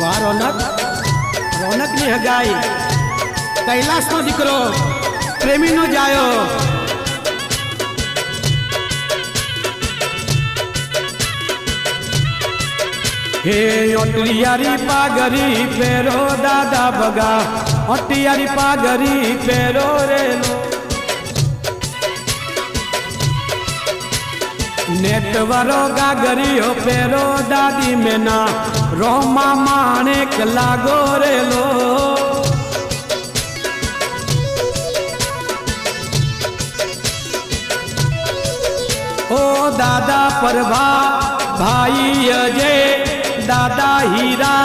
વાહ રોનક રોનકની હગાઈ કૈલાસનો દીકરો પ્રેમીનો જાયો હે ઓટલિયારી પાગરી પેરો દાદા ભગા, ઓટિયારી પાગરી પેરો રેલો નેટવરો ગાગરીઓ પેરો દાદી મેના, રોમા માણેક લાગો રેલો ઓ દાદા પરભા ભાઈ અજય दादा हीरा,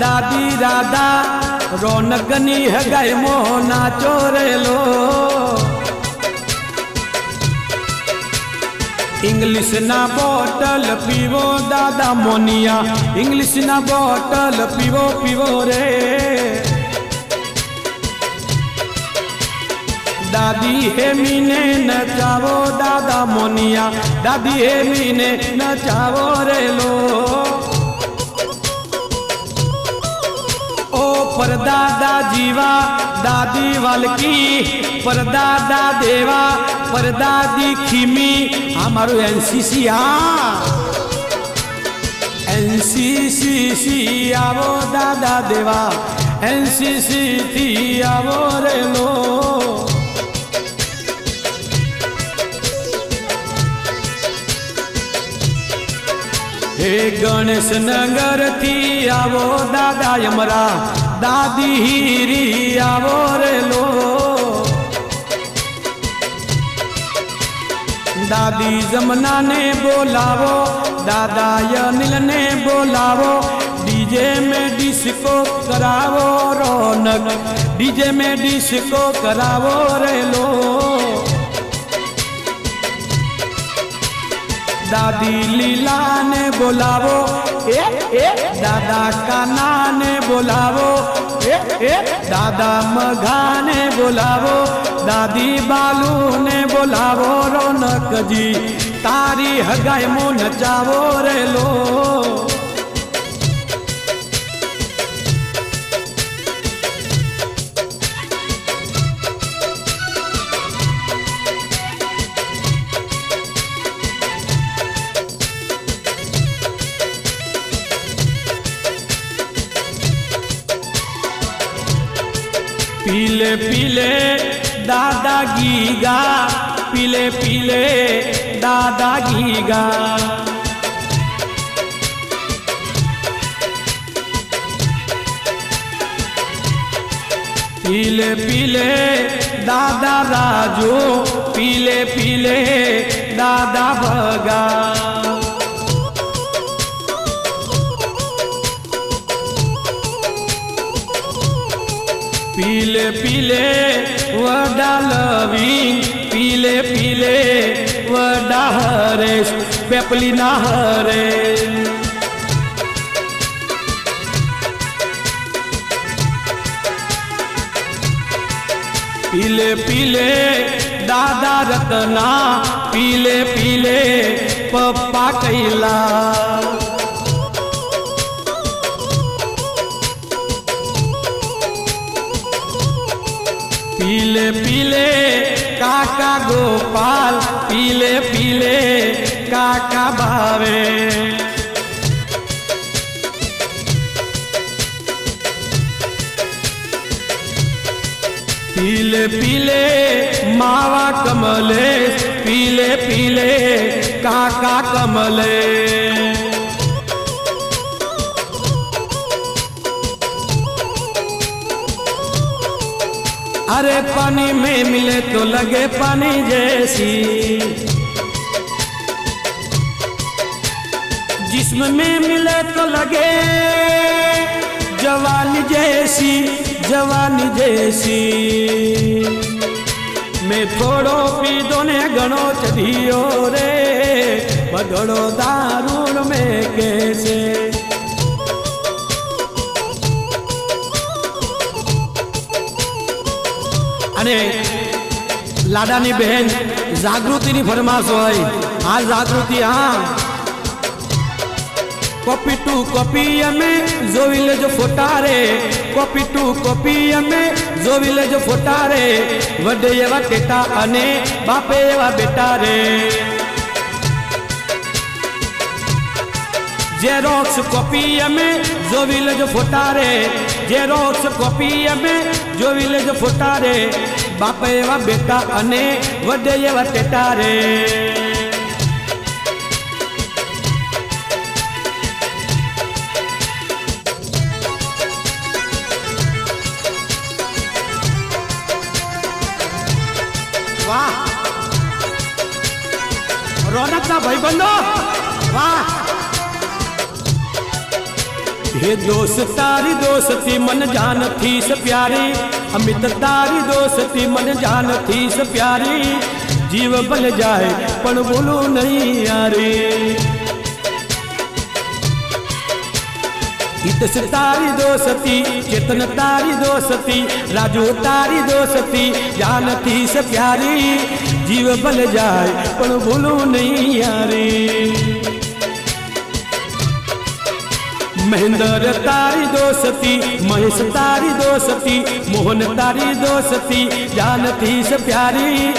दादी राधा, रौनकनी है गए मोहना चोरे लो इंग्लिश ना बोतल पीवो दादा मोनिया, इंग्लिश ना बोतल पीवो पीवो रे। दादी हे मीने न चावो दादा मोनिया, दादी हे मीने न चावो रे लो પરદાદા જીવા દાદી વાલકી પરદાદા દેવા પરદાદી ખીમી આ મારું એનસીસી હા એનસીસી આવો દાદા દેવા એનસીસી થી આવો રેલો હે ગણેશ નગરથી આવો દાદા યમરા. દાદી હીરી, આવો રે લો. દાદી જમના ને બોલાવો દાદા અનિલ ને બોલાવો. ડીજે મે ડિસ્કો કરાવો રોનક. ડીજે મે ડિસ્કો કરાવો રે લો. દાદી લીલા ને બોલાવો દાદા કાના ને બોલાવો દાદા મઘા ને બોલાવો. દાદી બાલુ ને બોલાવો. રોનકજી, તારી હગાઈ મો નચાવો રેલો. पीले पीले दादा गीगा पीले पीले दादा गीगा पीले पीले दादा राजू, पीले पीले दादा भगा। પીલે પીલે વડા લવિંગ, પીલે પીલે વડા હરેશ પેપલી ના હરે પીલે પીલે દાદા રતના, પીલે પીલે પપ્પા કૈલા पीले पीले, काका गोपाल, पीले पीले, काका भावे। पीले पीले, मावा कमले पीले पीले, काका कमले अरे पानी में, मिले तो लगे पानी जैसी। जिस्म में मिले तो लगे जवानी जैसी जवानी जैसी। मैं थोड़ो पीधो ने घणो चढ़ियो रे पगड़ो दारूण में कैसे? અને લાડાની બહેન જાગૃતિની ફરમાશ હોય. આ જાગૃતિ, હા. કોપી ટુ કોપી અમે જોવી લેજો ફોટા રે કોપી ટુ કોપી અમે જોવી લેજો ફોટા રે વડે એવા ટેટા અને બાપે એવા બેટા રે. जेरोक्स कॉपी में, जो विलेज फुटारे जेरोक्स कॉपी में, जो विलेज फुटारे बाप एवा बेटा अने, वडे एवा टेटा रे। वाह। रौनक का भाई बंदो, वाह। हे दोस्त, तारी दोस्ती मन जान थी स प्यारी। अमित, तारी दोस्ती मन जान थी स प्यारी। जीव बल जाए, पण बोलो नहीं यारी। हितस तारी दोस्ती चेतन तारी दोस्ती राजू तारी दोस्ती जान थी स प्यारी। जीव बल जाए, पण बोलो नहीं यारी। महेंद्र तारी दोस्ती, महेश तारी दोस्ती, मोहन तारी दोस्ती, जानती से प्यारी,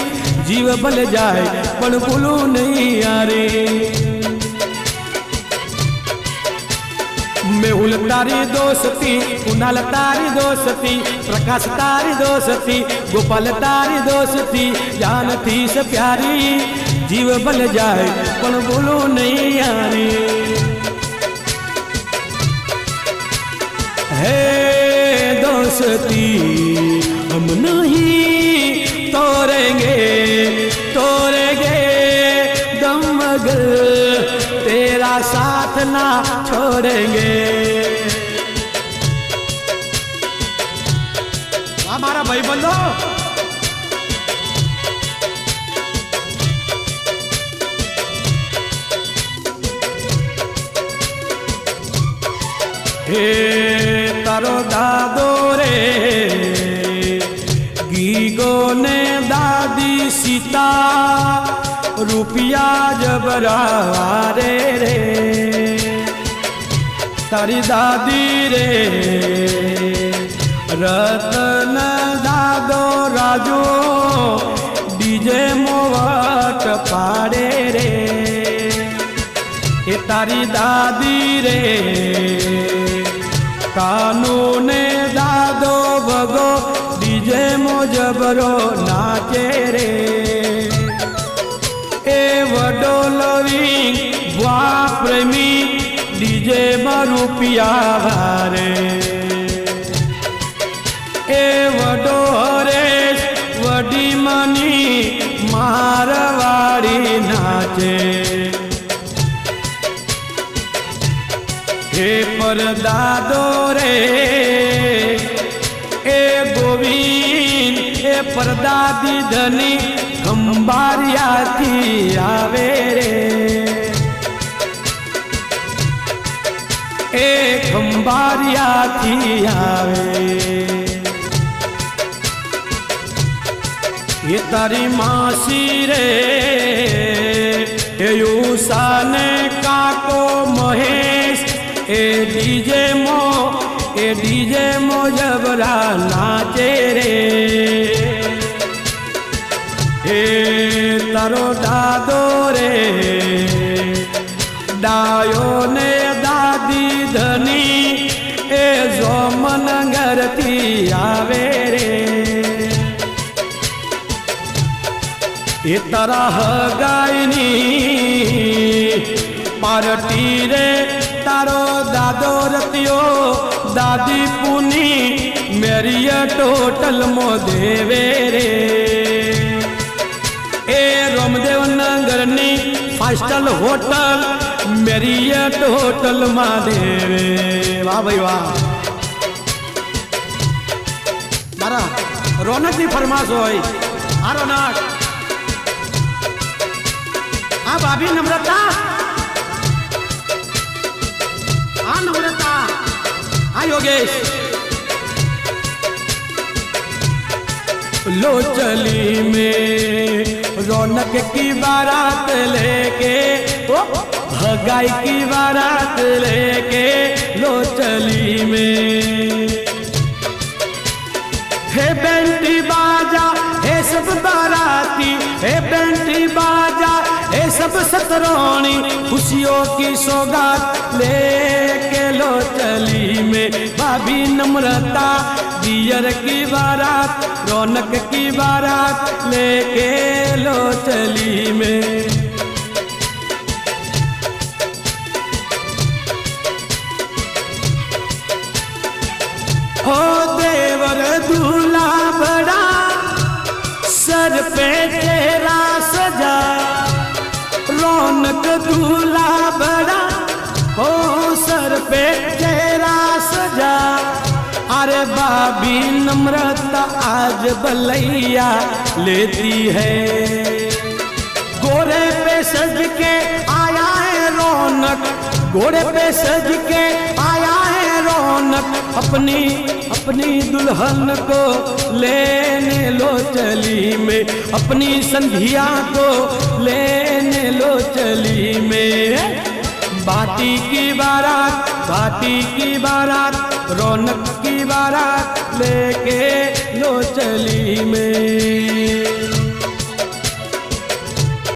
जीव भले जाए पर भूलू नहीं यारे। मेहुल तारी दोस्ती कुनाल तारी दोस्ती, प्रकाश तारी दोस्ती, गोपाल तारी दोस्ती, जानती से प्यारी, जीव भले जाए पर भूलू नहीं यारे। है दोस्ती हम नहीं तोड़ेंगे तोड़ेंगे दमग तेरा साथ ना छोड़ेंगे। हमारा भाई बंधो। Hey તારો દાદો રે. ગીગો ને દાદી સીતા રૂપિયા જબરા રે રે. તારી દાદી રે. રતન દાદો રાજો ડીજે મોવટ પાડે રે. એ તારી દાદી રે. કાનૂને દાદો ભગો, ડીજે મોજબરો નાચે રે. એ વડોલરી વા પ્રેમી, ડીજે માં રૂપિયા ભારે એ વડો હરેશ, વડી મની પરદાદો રે. એ ગોવિંદ, એ પરદાદી ધની ખંભારિયાથી આવે રે. એ ખંભારિયાથી આવે. એ તારી માસી રે. એ યુસાને કાકો મહેશ એ ડીજે મો, એ ડીજે મો જબરા નાચે રે. એ તારો દાદો રે, ડાયો ને દાદી ધની, એ જોમન ઘરથી આવે રે. એ તારા હગાઈની પાર્ટી રે રતિયો દાદી પુની મેરિય ટોટલ મો દેવે રે. એ રામદેવ નગરની ફાસ્ટલ હોટલ મેરિય ટોટલમાં દેવે. વાહ ભાઈ વાહ. મારા રોનકની ફરમાશ હોય. આ રોનક આ ભાભી નમ્રતા. આ નમ્રતા. योगेश। लो चली में रौनक की बारात लेके, ओ, भगाई की बारात लेके लो चली में। हे बेंटी बाजा, हे सब बाराती, हे बेंटी बाजा सब सतरोणी खुशियों की सौगात ले के लो चली में। भाभी नम्रता, दियर की बारात, रौनक की बारात लेके लो चली में। हो देवर दूल्हा बड़ा, सर पे तेरा सजा। बाबी नम्रता आज बलैया लेती है। गोरे पे सज के आया है रौनक घोड़े पे सज के आया है रौनक, अपनी अपनी दुल्हन को लेने लो चली में, अपनी संधिया को लेने लो चली में। बाटी की बारात बाटी की बारात रौनक की बारात लेके लो चली में।